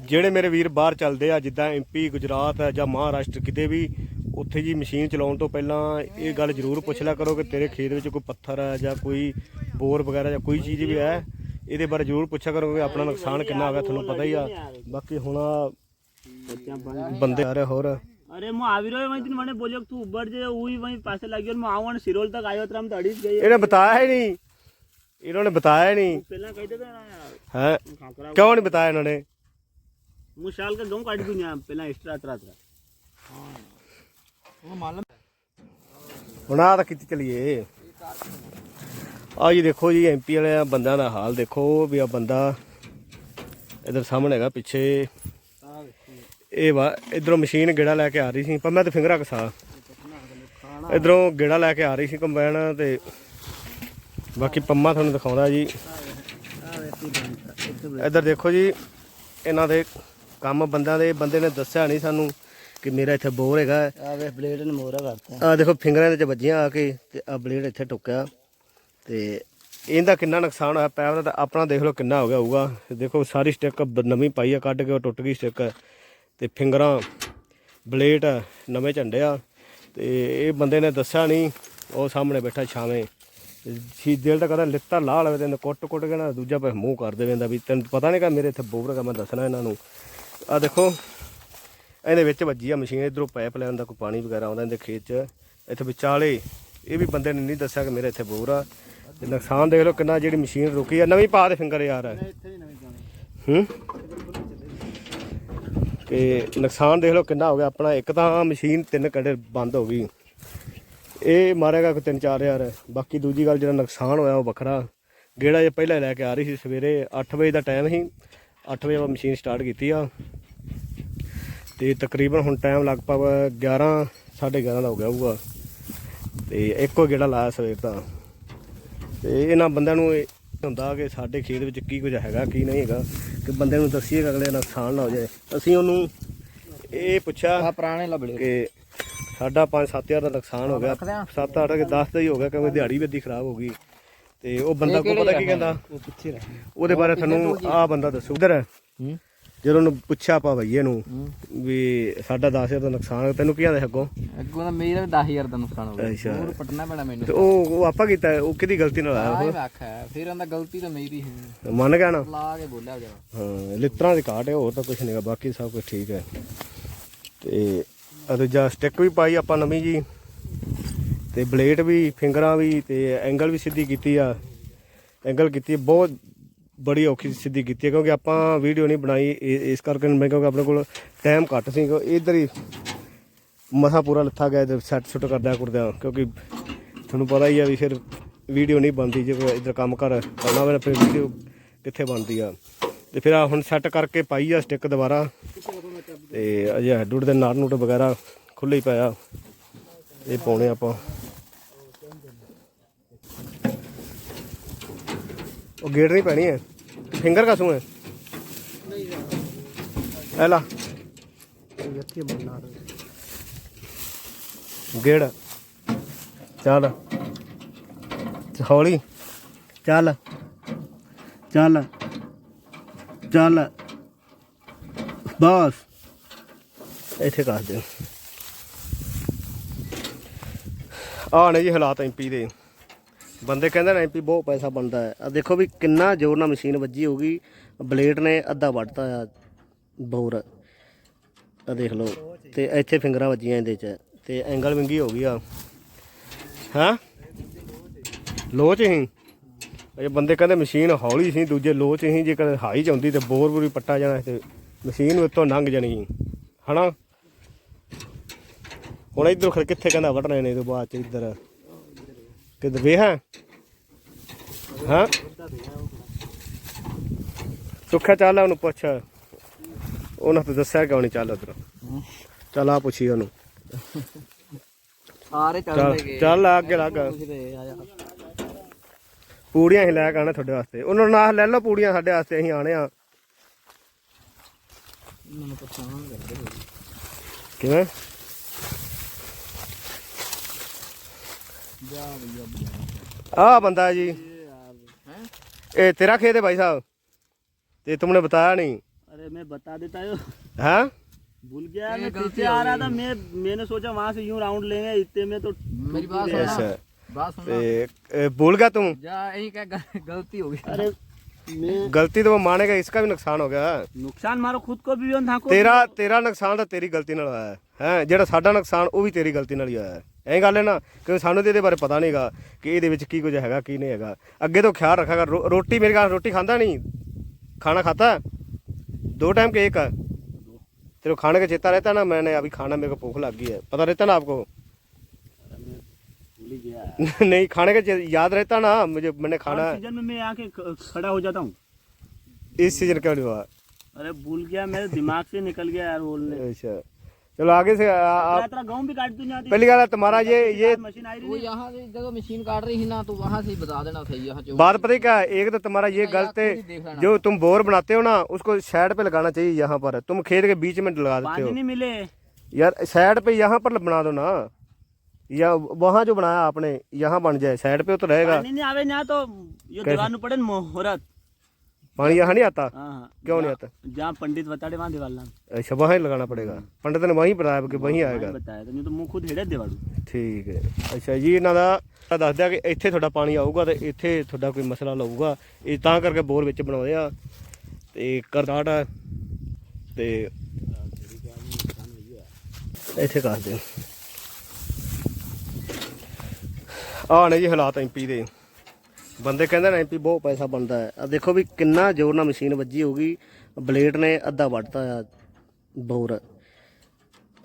ਜਿਹੜੇ ਮੇਰੇ ਵੀਰ ਬਾਹਰ ਚੱਲਦੇ ਆ ਜਿੱਦਾਂ ਐਮਪੀ ਗੁਜਰਾਤ ਜਾਂ ਮਹਾਰਾਸ਼ਟਰ ਕਿਤੇ ਵੀ ਉੱਥੇ ਜੀ ਮਸ਼ੀਨ ਚਲਾਉਣ ਤੋਂ ਪਹਿਲਾਂ ਇਹ ਗੱਲ ਜ਼ਰੂਰ ਪੁੱਛ ਲਿਆ ਕਰੋ ਕਿ ਤੇਰੇ ਖੇਤ ਵਿੱਚ ਕੋਈ ਪੱਥਰ ਹੈ ਜਾਂ ਕੋਈ ਬੋਰ ਵਗੈਰਾ ਜਾਂ ਕੋਈ ਚੀਜ਼ ਵੀ ਹੈ ਇਹਦੇ ਬਾਰੇ ਜ਼ਰੂਰ ਪੁੱਛਿਆ ਕਰੋ ਕਿ ਆਪਣਾ ਨੁਕਸਾਨ ਕਿੰਨਾ ਆ ਗਿਆ ਤੁਹਾਨੂੰ ਪਤਾ ਹੀ ਆ। ਬਾਕੀ ਹੁਣ ਬੰਦੇ ਆ ਰਹੇ ਹੋਰ। અરે હું આવી રહ્યો અહીંથી મને બોલ્યો તું ઉબર છે હું અહીં પાસે લાગ્યો હું આવું અને સિરોલ તક આવ્યો તો આમ તો અડી જ ગઈ એને બતાયા ਬਤਾਇਆ ਹੀ ਨਹੀਂ ਪਹਿਲਾਂ ਕਹਿੰਦੇ ਤਾਂ ਨਾ ਯਾਰ। ਹੈ? ਖਾਕਰਾ ਕਿਉਂ ਨਹੀਂ ਬਤਾਇਆ ਇਹਨਾਂ ਨੇ? ਮੁਸ਼ਾਲ ਕੇ ਗੋਂ ਕੱਢ ਦੁਨੀਆ ਪਹਿਲਾਂ ਐਕਸਟਰਾ ਤਰਾ ਤਰਾ। ਹੁਣ ਆਹ ਤਾਂ ਕਿੱਥੇ ਚਲੀਏ। ਆ ਜੀ ਦੇਖੋ ਜੀ ਐਮਪੀ ਵਾਲੇ ਆ ਬੰਦਿਆਂ ਦਾ ਹਾਲ ਦੇਖੋ ਵੀ ਆ ਬੰਦਾ ਇਧਰ ਸਾਹਮਣੇ ਹੈਗਾ ਪਿੱਛੇ। ਇਹ ਵਾ ਇਧਰੋਂ ਮਸ਼ੀਨ ਗੇੜਾ ਲੈ ਕੇ ਆ ਰਹੀ ਸੀ ਪਰ ਮੈਂ ਤੇ ਫਿੰਗਰਾ ਕਸਾ। ਇਧਰੋਂ ਗੇੜਾ ਲੈ ਕੇ ਆ ਰਹੀ ਸੀ ਕੰਬਾਈਨ ਤੇ। ਬਾਕੀ ਪੰਮਾ ਤੁਹਾਨੂੰ ਦਿਖਾਉਂਦਾ ਜੀ। ਇਧਰ ਦੇਖੋ ਜੀ ਇਹਨਾਂ ਦੇ ਕੰਮ ਬੰਦਿਆਂ ਦੇ ਬੰਦੇ ਨੇ ਦੱਸਿਆ ਨਹੀਂ ਸਾਨੂੰ ਕਿ ਮੇਰਾ ਇੱਥੇ ਬੋਰ ਹੈਗਾ। ਆ ਵੇ ਬਲੇਡ ਨੇ ਮੋਰਾ ਕਰਤਾ। ਆ ਦੇਖੋ ਫਿੰਗਰਾਂ ਦੇ ਚ ਵੱਜੀਆਂ ਆ ਕੇ ਤੇ ਆ ਬਲੇਡ ਇੱਥੇ ਟੁੱਕਿਆ। ਤੇ ਇਹਦਾ ਕਿੰਨਾ ਨੁਕਸਾਨ ਹੋਇਆ ਪੈਪ ਦਾ ਤਾਂ ਆਪਣਾ ਦੇਖ ਲਓ ਕਿੰਨਾ ਹੋ ਗਿਆ ਹੋਊਗਾ। ਦੇਖੋ ਸਾਰੀ ਸਟਿੱਕ ਨਵੀਂ ਪਾਈ ਆ ਕੱਢ ਕੇ ਉਹ ਟੁੱਟ ਗਈ ਸਟਿੱਕ ਤੇ ਫਿੰਗਰਾਂ ਬਲੇਡ ਨਵੇਂ ਝੰਡੇ ਆ। ਤੇ ਇਹ ਬੰਦੇ ਨੇ ਦੱਸਿਆ ਨਹੀਂ ਉਹ ਸਾਹਮਣੇ ਬੈਠਾ ਛਾਵੇਂ। ਸੀ ਦਿਲ ਤਾਂ ਕਹਿੰਦਾ ਲਿੱਤਾ ਲਾਹ ਲਵੇ ਤੇ ਕੁੱਟ ਕੁੱਟ ਕੇ ਨਾ ਦੂਜਾ ਪਾ ਮੂੰਹ ਕਰ ਦੇਵੇਂਦਾ ਵੀ। ਤੈਨੂੰ ਪਤਾ ਨਹੀਂ ਕਿ ਮੇਰੇ ਇੱਥੇ ਬੋਰ ਹੈਗਾ ਮੈਂ ਦੱਸਣਾ ਇਹਨਾਂ ਨੂੰ। ਆ ਦੇਖੋ ਇਹਦੇ ਵਿੱਚ ਵੱਜੀ ਆ ਮਸ਼ੀਨ ਇਧਰੋਂ ਪਾਈਪ ਲੈਣ ਦਾ ਕੋਈ ਪਾਣੀ ਵਗੈਰਾ ਆਉਂਦਾ ਇਹਦੇ ਖੇਤ 'ਚ। ਇੱਥੇ ਵਿਚਾਲੇ ਇਹ ਵੀ ਬੰਦੇ ਨੇ ਨਹੀਂ ਦੱਸਿਆ ਕਿ ਮੇਰੇ ਇੱਥੇ ਬੋਰ ਆ। ਤੇ ਨੁਕਸਾਨ ਦੇਖ ਲਓ ਕਿੰਨਾ ਜਿਹੜੀ ਮਸ਼ੀਨ ਰੁਕੀ ਆ। ਨਵੀਂ ਪਾ ਦੇ ਫਿੰਗਰ ਯਾਰ। ਇੱਥੇ ਹੀ ਨਵੀਂ ਜਾਣੀ ਹੂੰ? ਤੇ ਨੁਕਸਾਨ ਦੇਖ ਲਓ ਕਿੰਨਾ ਹੋ ਗਿਆ। ਆਪਣਾ ਇੱਕ ਤਾਂ ਮਸ਼ੀਨ ਤਿੰਨ ਘੰਟੇ ਬੰਦ ਹੋ ਗਈ। ਇਹ ਮਾਰੇਗਾ ਕੋਈ 3-4000 ਬਾਕੀ ਦੂਜੀ ਗੱਲ ਜਿਹੜਾ ਨੁਕਸਾਨ ਹੋਇਆ ਉਹ ਵੱਖਰਾ। ਗੇੜਾ ਜੇ ਪਹਿਲਾਂ ਲੈ ਕੇ ਆ ਰਹੀ ਸੀ ਸਵੇਰੇ 8 ਵਜੇ ਦਾ ਟਾਈਮ ਸੀ। 8 ਵਜੇ ਆਪਾਂ ਮਸ਼ੀਨ ਸਟਾਰਟ ਕੀਤੀ ਆ। ਤੇ ਤਕਰੀਬਨ ਹੁਣ ਟਾਈਮ ਲਗਭਗ 11 11:30 ਦਾ ਹੋ ਗਿਆ ਹੋਊਗਾ। ਤੇ ਇੱਕੋ ਗੇੜਾ ਲਾਇਆ ਸਵੇਰ ਦਾ। ਤੇ ਇਹਨਾਂ ਬੰਦਿਆਂ ਨੂੰ ਇਹ ਹੁੰਦਾ ਕਿ ਸਾਡੇ ਖੇਤ ਵਿੱਚ ਕੀ ਕੁਝ ਹੈਗਾ ਕੀ ਨਹੀਂ ਹੈਗਾ। ਕਿ ਬੰਦੇ ਨੂੰ ਦੱਸੀਏ ਕਿ ਅਗਲੇ ਨੁਕਸਾਨ ਨਾ ਹੋ ਜਾਏ। ਅਸੀਂ ਉਹਨੂੰ ਇਹ ਪੁੱਛਿਆ ਪੁਰਾਣੇ ਲਬਲੇ ਕਿ ਸਾਡਾ 5-7000 ਦਾ ਨੁਕਸਾਨ ਹੋ ਗਿਆ। 7-8 ਕਿ 10 ਦਾ ਹੀ ਹੋ ਗਿਆ ਕਿਉਂਕਿ ਦਿਹਾੜੀ ਵੀ ਅੱਧੀ ਖਰਾਬ ਹੋ ਗਈ। ਤੇ ਉਹ ਬੰਦਾ ਕੋ ਪਤਾ ਕੀ ਕਹਿੰਦਾ? ਉਹ ਪਿੱਛੇ ਰਹਿ ਉਹਦੇ ਬਾਰੇ ਤੁਹਾਨੂੰ ਆਹ ਬੰਦਾ ਦੱਸੋ। ਉਧਰ ਹੂੰ। ਜਦੋਂ ਉਹਨੂੰ ਪੁੱਛਿਆ ਆਪਾਂ ਭਈਏ ਨੂੰ ਵੀ ਸਾਡਾ 10000 ਦਾ ਨੁਕਸਾਨ ਗਿਆ ਤੈਨੂੰ ਕੀ ਆਂਦੇ ਅੱਗੋਂ? ਅੱਗੋਂ ਤਾਂ ਮੇਰਾ 10000 ਦਾ ਨੁਕਸਾਨ ਹੋ ਅੱਛਾ। ਹੋਰ ਪਟਣਾ ਪੈਣਾ ਮੈਨੂੰ। ਤੇ ਉਹ ਉਹ ਆਪਾਂ ਕੀਤਾ ਉਹ ਕਿਹਦੀ ਗਲਤੀ ਨਾਲ ਆਇਆ ਆਹ ਆਖਿਆ ਫਿਰ ਉਹਦਾ ਗਲਤੀ ਤਾਂ ਮੇਰੀ ਹੈ। ਉਹ ਮੰਨ ਗਿਆ ਨਾ? ਲਾ ਕੇ ਬੋਲਿਆ ਜਾ ਹਾਂ ਲਿੱਤਰਾਂ ਦੀ ਘਾਟ ਹੈ ਹੋਰ ਤਾਂ ਕੁਝ ਨਹੀਂਗਾ ਬਾਕੀ ਸਭ ਕੁਝ ਠੀਕ ਹੈ। ਤੇ ਆ ਦੂਜਾ ਸਟਿੱਕ ਵੀ ਪਾਈ ਆਪਾਂ ਨਵੀਂ ਜੀ ਤੇ ਬਲੇਡ ਵੀ ਫਿੰਗਰਾਂ ਵੀ ਤੇ ਐਂਗਲ ਵੀ ਸਿੱਧੀ ਕੀਤੀ ਆ। ਐਂਗਲ ਕੀਤੀ ਬਹੁਤ ਬੜੀ ਔਖੀ ਸਿੱਧੀ ਕੀਤੀ ਹੈ ਕਿਉਂਕਿ ਆਪਾਂ ਵੀਡੀਓ ਨਹੀਂ ਬਣਾਈ ਇਹ- ਇਸ ਕਰਕੇ ਮੈਂ, ਕਿਉਂਕਿ ਆਪਣੇ ਕੋਲ ਟਾਈਮ ਘੱਟ ਸੀ ਕਿਉਂਕਿ ਇੱਧਰ ਹੀ ਮਸਾ ਪੂਰਾ ਲੱਥਾ ਗਿਆ ਤੇ ਸੈੱਟ ਸੁੱਟ ਕਰਦਿਆਂ ਕਰਦਿਆਂ ਕਿਉਂਕਿ ਤੁਹਾਨੂੰ ਪਤਾ ਹੀ ਆ ਵੀ ਫਿਰ ਵੀਡੀਓ ਨਹੀਂ ਬਣਦੀ ਜੇ ਕੋਈ ਇੱਧਰ ਕੰਮ ਕਰ ਕਰਨਾ ਹੋਵੇ ਫਿਰ ਵੀਡੀਓ ਕਿੱਥੇ ਬਣਦੀ ਆ। ਤੇ ਫਿਰ ਆ ਹੁਣ ਸੈੱਟ ਕਰਕੇ ਪਾਈ ਆ ਸਟਿੱਕ ਦੁਬਾਰਾ। ਤੇ ਅਜੇ ਹੈਡੂਡ ਦੇ ਨਾਟ ਨੂਟ ਵਗੈਰਾ ਖੁੱਲੇ ਹੀ ਪਾਇਆ ਇਹ ਪਾਉਣੇ ਆਪਾਂ। ਉਹ ਗੇਟ ਨਹੀਂ ਪੈਣੀ ਹੈ? ਫਿੰਗਰ ਕਾਸੂ ਹੈ ਇਹ ਲਾ। ਗੇੜ। ਚੱਲ। ਹੌਲੀ। ਚੱਲ। ਚੱਲ। ਚੱਲ। ਬਸ। ਇੱਥੇ ਕਰ ਦਿਓ। ਆ ਨੇ ਜੀ ਹਾਲਾਤ ਐਮਪੀ ਦੇ। ਬੰਦੇ ਕਹਿੰਦੇ ਨੇ ਐਮਪੀ ਬਹੁਤ ਪੈਸਾ ਬਣਦਾ ਹੈ। ਆ ਦੇਖੋ ਵੀ ਕਿੰਨਾ ਜ਼ੋਰ ਨਾਲ ਮਸ਼ੀਨ ਵੱਜੀ ਹੋਊਗੀ। ਬਲੇਡ ਨੇ ਅੱਧਾ ਵੱਢਤਾ ਆ ਬੋਰ। ਆ ਦੇਖ ਲਓ। ਤੇ ਇੱਥੇ ਫਿੰਗਰਾਂ ਵੱਜੀਆਂ ਇਹਦੇ 'ਚ। ਤੇ ਐਂਗਲ ਵਿੰਗੀ ਹੋ ਗਈ ਆ। ਹਾਂ? ਲੋਚ ਹੀ। ਇਹ ਬੰਦੇ ਕਹਿੰਦੇ ਮਸ਼ੀਨ ਹੌਲੀ ਸੀ ਦੂਜੇ ਲੋ ਚ ਹੀ ਜੇ ਕਦੇ ਹਾਈ ਚ ਹੁੰਦੀ ਤੇ ਬੋਰ ਬੋਰ ਪੱਟਾ ਜਾਣਾ ਸੀ ਤੇ ਮਸ਼ੀਨ ਉੱਤੋਂ ਲੰਘ ਜਾਣੀ ਸੀ। ਹਨਾ? ਹੁਣ ਇਧਰ ਖੜ ਕਿੱਥੇ ਕਹਿੰਦਾ ਵੜਨੇ ਨੇ ਤੋਂ ਬਾਅਦ ਚ ਇੱਧਰ। ਕਿੱਧਰ ਵੇ ਹੈ? ਹਾਂ? ਸੁੱਖਾ ਚੱਲ ਉਹਨੂੰ ਪੁੱਛ। ਉਹਨਾਂ ਤੋਂ ਦੱਸਿਆ ਕਿਉਂ ਨਹੀਂ ਚੱਲ ਉਧਰ? ਚੱਲ ਆ ਪੁੱਛੀ ਉਹਨੂੰ। ਸਾਰੇ ਚੱਲ ਚੱਲ ਅੱਗੇ ਲੱਗ। ਪੂੜੀਆਂ ਹੀ ਲੈ ਕੇ ਆਣਾ ਤੁਹਾਡੇ ਵਾਸਤੇ ਉਹਨਾਂ ਨੂੰ ਨਾਲ ਲੈ ਲਓ ਪੂੜੀਆਂ ਸਾਡੇ ਵਾਸਤੇ ਅਸੀਂ ਆਣੇ ਆ ਮੈਨੂੰ ਪਛਾਣ ਕਰਦੇ ਕਿਵੇਂ ਜਾ ਭਈਆ ਆ ਬੰਦਾ ਜੀ यार हैं ਇਹ ਤੇਰਾ ਖੇਤ ਹੈ ਭਾਈ ਸਾਹਿਬ ਤੇ ਤੁਮਨੇ ਬਤਾਇਆ ਨਹੀਂ अरे मैं बता देता हूँ ਹੈ भूल गया ये मैं गलती पीछे आ हो रहा गई। था मैं मैंने सोचा वहां से यूं राउंड लेंगे इतने में तो मेरी बात गया। सुनो। ਅੱਛਾ बात सुनो ਤੇ ਇਹ भूल गया तुम जा यही क्या ग- गलती हो गई अरे मैं गलती तो वो मानेगा इसका भी नुकसान हो ਗਿਆ नुकसान मारो खुद को भी और था को ਤੇਰਾ ਤੇਰਾ ਨੁਕਸਾਨ ਤਾਂ ਤੇਰੀ ਗਲਤੀ ਨਾਲ ਹੋਇਆ ਹੈ ਹੈਂ, ਜਿਹੜਾ ਸਾਡਾ ਨੁਕਸਾਨ ਉਹ ਵੀ ਤੇਰੀ ਗਲਤੀ ਨਾਲ ਹੀ ਹੋਇਆ ਹੈ ਐਂ ਗੱਲ ਹੈ ਨਾ ਕਿ ਸਾਨੂੰ ਤੇ ਇਹਦੇ ਬਾਰੇ ਪਤਾ ਨਹੀਂਗਾ ਕਿ ਇਹਦੇ ਵਿੱਚ ਕੀ ਕੁਝ ਹੈਗਾ ਕੀ ਨਹੀਂ ਹੈਗਾ ਅੱਗੇ ਤੋਂ ਖਿਆਲ ਰੱਖਾਂਗਾ ਰੋ- ਰੋਟੀ ਮੇਰੇ ਘਰ ਰੋਟੀ ਖਾਂਦਾ नहीं खाना खाता है? दो टाइम के एक है तेरे को खाने का चेता रहता है ना मैंने अभी खाना मेरे को भूख लग गई है पता रहता ना आपको भूल ही गया नहीं खाने का याद रहता ना मुझे मैंने खाना है सीज़न में मैं आके खड़ा हो जाता हूँ। इस सीज़न क्यों नहीं हुआ? अरे भूल गया मेरे दिमाग से निकल गया यार बोलने। अच्छा। चलो आगे से आप गाँव भी काट दूँ पहली है तुम्हारा ये ये मशीन आई रही यहाँ से जब मशीन काट रही थी ना तो वहाँ से ही बता देना था यहाँ बात पता है क्या? एक तो तुम्हारा ये हाँ, गलत है ही। जो तुम बोर बनाते हो ना उसको साइड पे लगाना चाहिए यहाँ पर। तुम खेत के बीच में लगा देते हो। नहीं मिले। यार साइड पे यहाँ पर बना दो ना। या वहाँ जो बनाया आपने यहाँ बन जाए साइड पे तो रहेगा पानी नहीं आवे ना तो ये कैसे? दीवार पड़े न मुहूर्त पानी यहाँ नहीं आता हाँ हाँ क्यों नहीं आता जहाँ पंडित बता रहे वहाँ दीवार अच्छा वहाँ ही लगाना पड़ेगा पंडित ने वहीं बताया कि वहीं आएगा बताया तो नहीं तो मुंह खुद हेड़े दीवार ਠੀਕ ਹੈ ਅੱਛਾ ਜੀ ਇਹਨਾਂ ਦਾ ਤਾਂ ਦੱਸਦਿਆ ਕਿ ਇੱਥੇ ਤੁਹਾਡਾ ਪਾਣੀ ਆਊਗਾ ਤੇ ਇੱਥੇ ਤੁਹਾਡਾ ਕੋਈ ਮਸਲਾ ਲਊਗਾ ਇਹ ਤਾਂ ਕਰਕੇ ਬੋਰ ਵਿੱਚ ਬਣਾਉਂਦੇ ਆ ਤੇ ਕਰਦਾਟ ਹੈ ਤੇ ਇੱਥੇ ਕਰ ਦਿਓ ਆਹ ਨੇ ਜੀ ਹਾਲਾਤ ਐਮਪੀ ਦੇ। ਬੰਦੇ ਕਹਿੰਦੇ ਨੇ ਐਮਪੀ ਬਹੁਤ ਪੈਸਾ ਬਣਦਾ ਹੈ। ਆ ਦੇਖੋ ਵੀ ਕਿੰਨਾ ਜ਼ੋਰ ਨਾਲ ਮਸ਼ੀਨ ਵੱਜੀ ਹੋਊਗੀ। ਬਲੇਡ ਨੇ ਅੱਧਾ ਵੱਢਤਾ ਆ ਬੋਰ।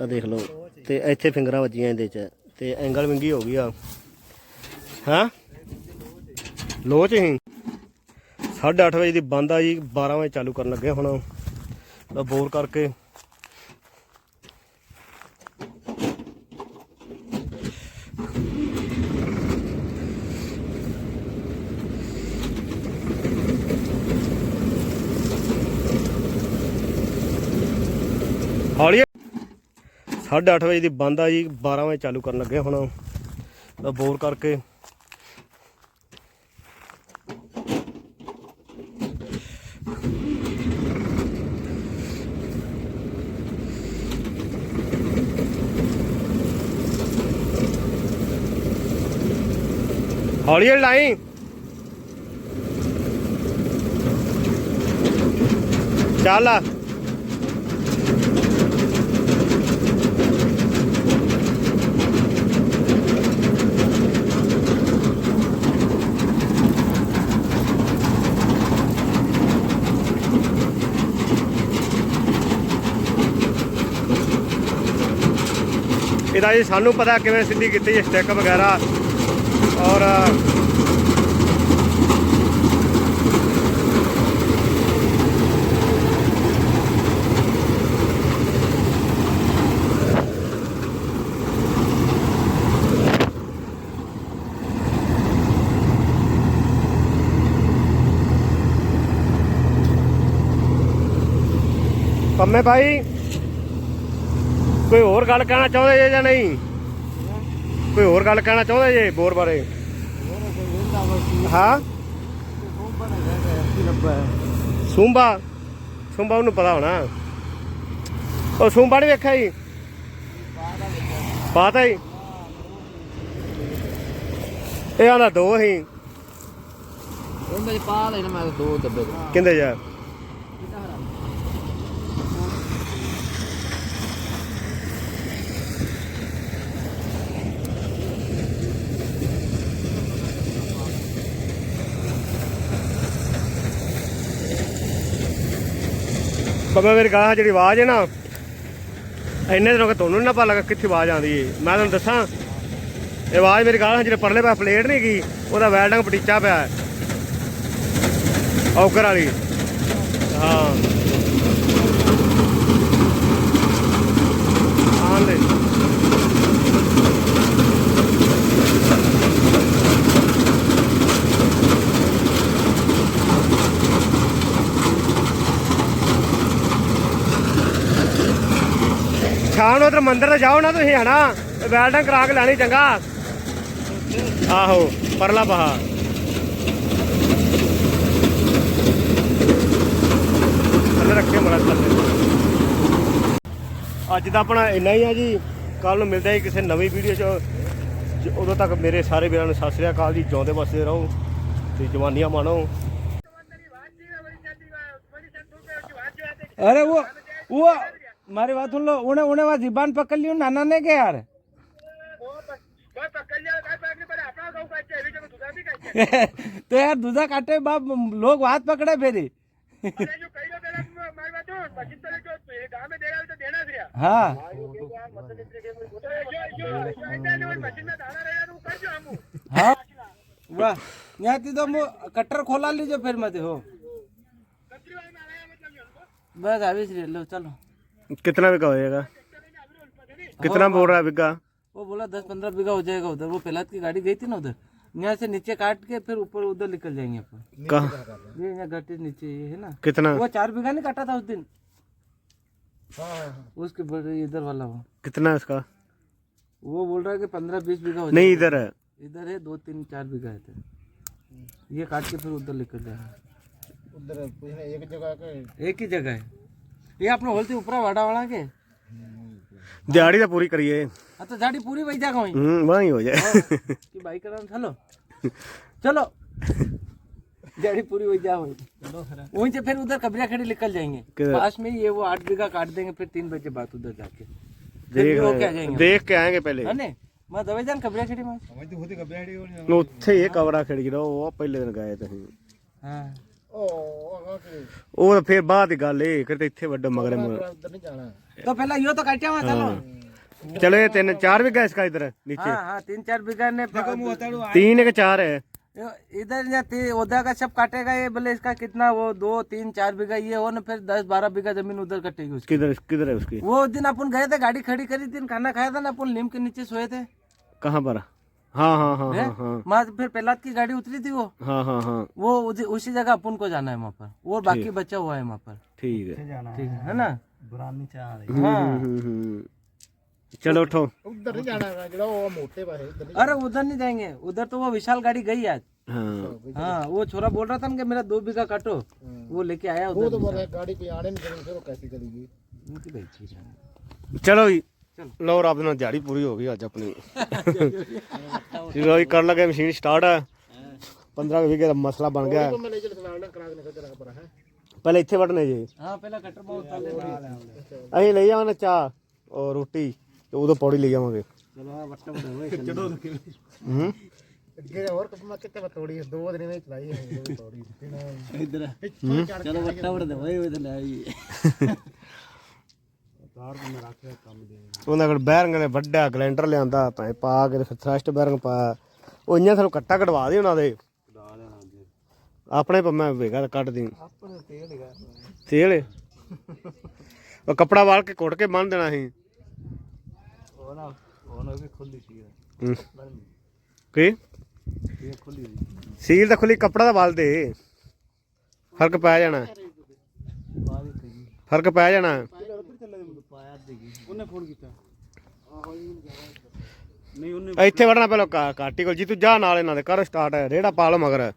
ਆ ਦੇਖ ਲਓ। ਤੇ ਇੱਥੇ ਫਿੰਗਰਾਂ ਵੱਜੀਆਂ ਇਹਦੇ ਚ। ਤੇ ਐਂਗਲ ਵਿੰਗੀ ਹੋ ਗਈ ਆ। ਹਾਂ? ਲੋ ਚ ਹੀ। 8:30 ਵਜੇ ਦੀ ਬੰਦ ਆ ਜੀ। 12 ਵਜੇ ਚਾਲੂ ਕਰਨ ਲੱਗੇ ਹੁਣ। ਬੋਰ ਕਰਕੇ। ਹੌਲੀ 8:30 ਵਜੇ ਦੀ ਬੰਦ ਆ ਜੀ 12 ਵਜੇ ਚਾਲੂ ਕਰਨ ਲੱਗੇ ਹੁਣ। ਬੋਰ ਕਰਕੇ। ਹੌਲੀ ਹੌਲੀ ਲਾਈ ਚੱਲ। ਆ ਇਹਦਾ ਜੀ ਸਾਨੂੰ ਪਤਾ ਕਿਵੇਂ ਸਿੱਧੀ ਕੀਤੀ ਸਟੈਕ ਵਗੈਰਾ। ਔਰ ਪੰਮੇ ਭਾਈ ਕੋਈ ਹੋਰ ਗੱਲ ਕਹਿਣਾ ਚਾਹੁੰਦੇ ਜੇ ਜਾਂ ਨਹੀਂ? ਕੋਈ ਹੋਰ ਗੱਲ ਕਹਿਣਾ ਚਾਹੁੰਦੇ ਜੇ ਬੋਰ ਬਾਰੇ? ਹਾਂ? ਸੁੰਬਾ? ਸੁੰਬਾ ਉਹਨੂੰ ਪਤਾ ਹੋਣਾ। ਉਹ ਸੁੰਬਾ ਨਹੀਂ ਵੇਖਿਆ ਜੀ? ਪਤਾ ਹੀ। ਇਹ ਆਂਦਾ ਦੋ ਹੀ ਉਹ ਮੇਰੇ ਪਾ ਲੈਣਾ ਮੈਂ ਦੋ ਡੱਬੇ ਦੇ। ਕਹਿੰਦੇ ਬਾਬਾ ਮੇਰੀ ਗਾਲਾਂ ਜਿਹੜੀ ਆਵਾਜ਼ ਹੈ ਨਾ, ਇੰਨੇ ਦਿਨੋਂ ਕਿ ਤੁਹਾਨੂੰ ਨੀ ਨਾ ਪਤਾ ਲੱਗਾ ਕਿੱਥੇ ਆਵਾਜ਼ ਆਉਂਦੀ ਏ। ਮੈਂ ਤੁਹਾਨੂੰ ਦੱਸਾਂ, ਇਹ ਆਵਾਜ਼ ਮੇਰੀ ਗਾਲਾਂ ਜਿਹੜੇ ਪਰਲੇ ਪਾਸੇ ਪਲੇਟ ਨਹੀਂ ਗਈ ਉਹਦਾ ਵੈਲਡਿੰਗ ਪਟੀਚਾ ਪਿਆ ਹੈ। ਔਕਰ ਵਾਲੀ। ਹਾਂ। ਆਂਦੇ ਸ਼ਾਮ ਨੂੰ ਉਧਰ ਮੰਦਿਰ ਤੇ ਜਾਓ ਨਾ ਤੁਸੀਂ ਹਨਾ। ਵੈਲਡਿੰਗ ਕਰਾ ਕੇ ਲੈਣੀ ਚੰਗਾ। ਆਹੋ, ਪਰਲਾ ਬਹਾ ਥੱਲੇ ਰੱਖੇ ਮਰਾ ਥੱਲੇ। ਅੱਜ ਦਾ ਆਪਣਾ ਇੰਨਾ ਹੀ ਆ ਜੀ। ਕੱਲ ਨੂੰ ਮਿਲਦੇ ਆ ਕਿਸੇ ਨਵੀਂ ਵੀਡੀਓ 'ਚ। ਉਦੋਂ ਤੱਕ ਮੇਰੇ ਸਾਰੇ ਵੀਰਾਂ ਨੂੰ ਸਤਿ ਸ੍ਰੀ ਅਕਾਲ ਜੀ। ਜਿਉਂਦੇ ਵਸਦੇ ਰਹੋ ਤੇ ਜਵਾਨੀਆਂ ਮਾਣੋ। ਅਰੇ ਉਹ ਉਹ મારી વાત લો, ઉણે ઉણે વાત જીબાન પકડ લ્યું, નાના ને કે યાર? તો યાર દૂધા કાટે બાપ લોગ વાત પકડે ફેરી. હા. હા. વાહ. ત્યાંથી તો હું કટર ખોલા લીજો ફેરમાંથી હો. બસ, આવી જ રે લો, ચાલો. कितना बिका होएगा कितना बोल रहा है बिका? वो बोला दस पंद्रह बीघा हो जाएगा उधर। वो पहलाद की गाड़ी गई थी ना उधर। यहाँ से नीचे काट के फिर ऊपर उधर निकल जाएँगे अपन। कहाँ ये यहाँ घाटे नीचे ये है ना। कितना? वो चार बीघा नहीं काटा था उस दिन? उसके बड़े इधर वाला वो। कितना है इसका वो बोल रहा है कि पंद्रह बीस बीघा नहीं इधर है। इधर है दो तीन चार बीघा है ये काट के फिर उधर निकल जाएँगे। उधर एक जगह एक ही जगह है। એ આપણો હોલથી ઉપરા વાડાવાળા કે દિહાડી તો પૂરી કરીએ આ તો જાડી પૂરી વૈજા કોઈ હમ બની હોય જાય કે બાઈક કરાન ચાલો ચલો जाड़ी पूरी हो जा वहीं से फिर उधर कबरिया खड़ी निकल जाएंगे पास में ये वो आठ बीघा काट देंगे फिर तीन बजे बात उधर जाके देख, देख के आएंगे पहले है मैं दवाई जान कबरिया खड़ी में तो होती कबरिया खड़ी उठे ये कबरा खड़ी रहो वो पहले दिन गए थे हां ਉਹ ਤਾਂ ਫਿਰ ਬਾਅਦ ਦੀ ਗੱਲ ਏ ਕਿਤੇ ਇੱਥੇ ਵੱਡਾ ਮਗਰ उधर नहीं जाना तो पहला यो तो काटा हुआ चलो चलो ये तीन चार बीघा है इसका इधर नीचे हाँ हाँ तीन चार बीघा ने तीन है कि चार है इधर या ती- उधर का सब काटेगा ये बोले इसका कितना वो दो तीन चार बीघा ये हो ना फिर दस बारह बीघा जमीन उधर कटेगी उसकी किधर किधर है उसकी वो दिन अपन गए थे गाड़ी खड़ी करी थी खाना खाया था ना अपन नीम के नीचे सोए थे कहाँ पर हाँ हाँ हाँ, हाँ, हाँ। फिर प्रहलाद की गाड़ी उतरी थी वो? हाँ हाँ हाँ। वो उसी जगह अपन को जाना है वहाँ पर। और बाकी बच्चा हुआ है वहाँ पर। ठीक है। ठीक है। ना? बुरानी चाह हम्म, हाँ। हम्म, हम्म, चलो उठो। उधर जाना अरे उधर नहीं जाएँगे। उधर तो वो विशाल गाड़ी गई आज। हाँ, हाँ वो छोरा बोल रहा था ना कि मेरा दो बीघा काटो। वो लेके आया उधर वो तो गाड़ी पे आने नहीं कैसी चलेगी? चलो ਲਓ ਰੱਬ ਨਾਲ ਦਿਹਾੜੀ ਪੂਰੀ ਹੋ ਗਈ ਅੱਜ ਆਪਣੀ। ਜਦੋਂ ਹੀ ਕਰਨ ਮਸ਼ੀਨ ਸਟਾਰਟ ਹੈ 15 ਵੀਹ ਦਾ ਮਸਲਾ ਬਣ ਗਿਆ। ਪਹਿਲੇ ਇੱਥੇ ਵੜਨੇ ਜੀ। ਹਾਂ ਪਹਿਲਾਂ ਕਟਰ ਬਹੁਤ ਥੱਲੇ ਅਸੀਂ ਲਈ ਆਵਾਂਗੇ ਚਾਹ ਔਰ ਰੋਟੀ ਤੇ ਉਦੋਂ ਪੌੜੀ ਲਈ ਆਵਾਂਗੇ ਚਲੋ ਹੂੰ? ਅੱਗੇ ਹੋਰ ਕਸਮਾ ਕਿਤੇ ਬਤੋੜੀ ਦੋ ਦਿਨ ਵਿੱਚ ਚਲਾਈ ਹੈ ਬਤੋੜੀ ਚਲੋ ਵੱਟਾ ਵੜ ਦੇ ਓਏ ਉਹ ਉਹਨਾਂ ਕੋਲ ਬੈਰੰਗ ਨੇ ਵੱਡਾ ਗਲੈਂਡਰ ਲਿਆਂਦਾ ਭਾਵੇਂ ਪਾ ਕੇ ਫਿਰ ਥ੍ਰਸ਼ਟ ਬੈਰੰਗ ਪਾਇਆ ਉਹ ਇੰਨਾ ਸਾਨੂੰ ਕੱਟਾ ਕਢਵਾ ਦੇ ਉਹਨਾਂ ਦੇ। ਆਪਣੇ ਪੰਮੇ ਹੋਵੇਗਾ ਕੱਟ ਦੀ ਤੇਲ ਉਹ ਕਪੜਾ ਵਾਲ ਕੇ ਕੁੱਟ ਕੇ ਬੰਨ ਦੇਣਾ ਸੀ। ਸੀਲ ਤਾਂ ਖੁੱਲੀ ਕਪੜਾ ਦਾ ਵਾਲ ਦੇ। ਫ਼ਰਕ ਪੈ ਜਾਣਾ। ਫ਼ਰਕ ਪੈ ਜਾਣਾ। ਇੱਥੇ ਵੜਨਾ ਪਹਿਲਾਂ ਕਾ- ਕਾਟੀ ਕੋਲ ਜੀ, ਤੂੰ ਜਾ ਨਾਲ ਇਹਨਾਂ ਦੇ, ਕਰ ਸਟਾਰਟ, ਰੇੜਾ ਪਾ ਲਓ ਮਗਰ।